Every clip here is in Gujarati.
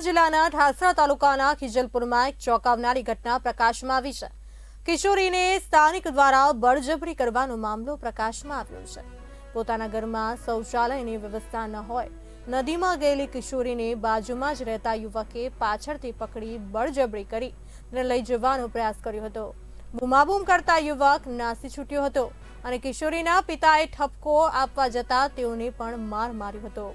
જિલ્લાના ઠાસરા તાલુકાના ખિજલપુરમાં એક ચોંકાવનારી ઘટના પ્રકાશમાં આવી છે. કિશોરીને સ્થાનિક દ્વારા બળજબરી કરવાનો મામલો પ્રકાશમાં આવ્યો છે. પોતાના ઘરમાં શૌચાલયની વ્યવસ્થા ન હોય, નદીમાં ગયેલી કિશોરીને બાજુમાં જ રહેતા યુવકે પાછળથી પકડી બળજબરી કરી લઈ જવાનો પ્રયાસ કર્યો હતો. બૂમાબૂમ કરતા યુવક નાસી છૂટ્યો હતો અને કિશોરીના પિતાએ ઠપકો આપવા જતા તેઓને પણ માર માર્યો હતો.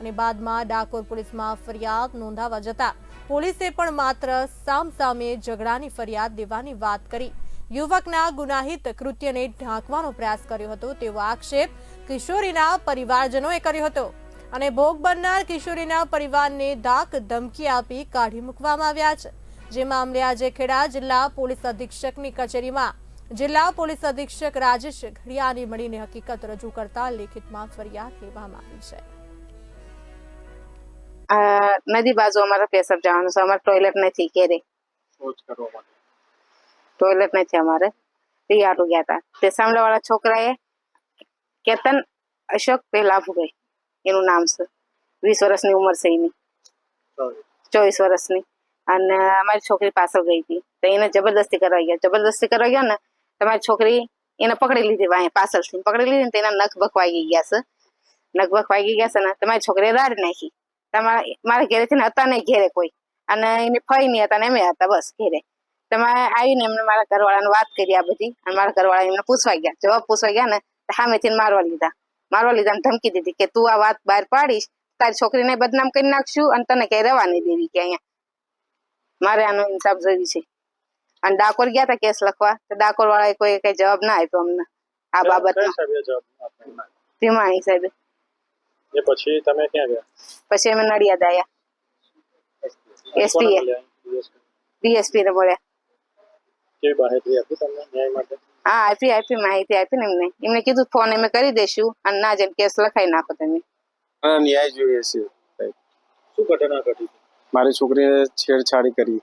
અને બાદમાં ડાકોર પોલીસમાં ફરિયાદ નોંધાવા જતા પોલીસે પણ માત્ર સામસામે ઝઘડાની ફરિયાદ દેવાની વાત કરી. યુવકના ગુનાહિત કૃત્યને ઢાંકવાનો પ્રયાસ કર્યો હતો તેવો આક્ષેપ કિશોરીના પરિવારજનોએ કર્યો હતો. અને ભોગ બનનાર કિશોરીના પરિવારને ધાક ધમકી આપી કાઢી મૂકવામાં આવ્યા છે. જે મામલે આજે ખેડા જિલ્લા પોલીસ અધિક્ષકની કચેરીમાં જિલ્લા પોલીસ અધિક્ષક રાજેશ ઘડિયાને મળીને હકીકત રજૂ કરતા લેખિતમાં ફરિયાદ લેવામાં આવી છે. નદી બાજુ અમારે પેશાબ જવાનું છે. અમારે ટોયલેટ નથી ઘેરે. ટોયલેટ નથી અમારે. રિયાટુ ગયા હતા તે સામેવાળા છોકરાએ કેતન અશોક પેલાભુભાઈ એનું નામ છે. વીસ વર્ષની ઉંમર છે એની. ચોવીસ. વર્ષની. અને અમારી છોકરી પાછળ ગઈ હતી. તો એને જબરદસ્તી કરવા ગયા. જબરદસ્તી કરવા ગયા ને તમારી છોકરી એને પકડી લીધી વાંહે પાછળથી. પકડી લીધી ને તેના નખ ભખવાઈ ગયા છે. નખ ભખવાઈ ગયા છે ને તમારી છોકરીએ રાડ નાખી. તમારા મારા ઘેરેથી ને હતા નહીં ઘેરે કોઈ. અને એને ફઈ નહીં હતા ને અમે હતા બસ ઘેરે. તમારે આવીને એમને મારા ઘરવાળાને વાત કરી આ બધી. અને મારા ઘરવાળા એમને પૂછવા ગયા. જવાબ પૂછવા ગયા ને તો સામેથી મારવા લીધા. મારવા લીધા ધમકી દીધી કે તું આ વાત બહાર પાડીશ તારી છોકરીને બદનામ કરી નાખશું અને તને કઈ રવાની દેવી કે અહીંયા. મારે આનો ઇન્સાફ જોઈએ છે. અને ડાકોર ગયા હતા કેસ લખવા. તો ડાકોર વાળાએ કોઈ કઈ જવાબ ના આપ્યો અમને આ બાબત ભીમાણી સાહેબે. એ પછી તમે ક્યાં ગયા? પછી અમે નડિયાદ આવ્યા SP કોને એ. મળ્યા? DSP? ડીએસપી ને મળ્યા. કેવી માહિતી આપી તમને ન્યાય માટે? હા આપી આપી માહિતી આપી ને એમને. એમને કીધું ફોન અમે કરી દઈશું અને ના જેમ કેસ લખાઈ નાખો તમે. ન્યાય જોઈએ છે. શું ઘટના ઘટી? મારી છોકરીને છેડછાડી કરી.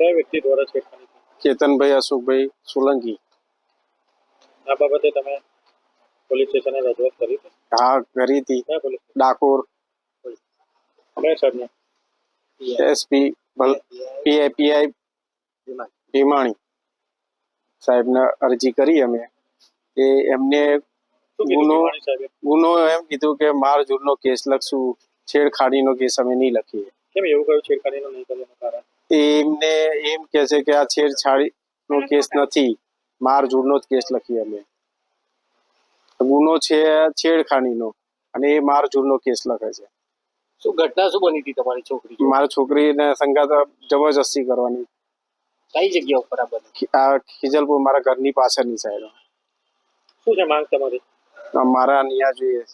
કયા વ્યક્તિ દ્વારા છેડખાની કેતનભાઈ અશોકભાઈ સોલંકી. આ બાબતે તમે પોલીસ સ્ટેશને રજૂઆત કરી હતી હા કરી હતી. Dakor. SP PI PI Bhimani સાહેબને અરજી કરી અમે. એ એમને ગુનો- ગુનો એમ કીધું કે મારઝૂડનો કેસ લખશું છેડખાડીનો કેસ અમે નહીં લખીએ. કેમ એવું કયું છેડખાડીનો નહીં કરવાનું કારણ? એમને એમ કે છે કે આ છેડછાડીનો કેસ નથી મારઝૂડનો જ કેસ લખીએ અમે. ગુનો છે છેડખાનીનો અને એ મારઝૂડનો કેસ લખે છે. શું ઘટના શું બની હતી તમારી છોકરી મારી છોકરીને સંગાત જબરજસ્તી કરવાની. કઈ જગ્યા ઉપર આ બની આ ખીજલપુર મારા ઘરની પાછળની સાઈડ શું છે માંગ તમારી? મારા ન્યાય જોઈએ.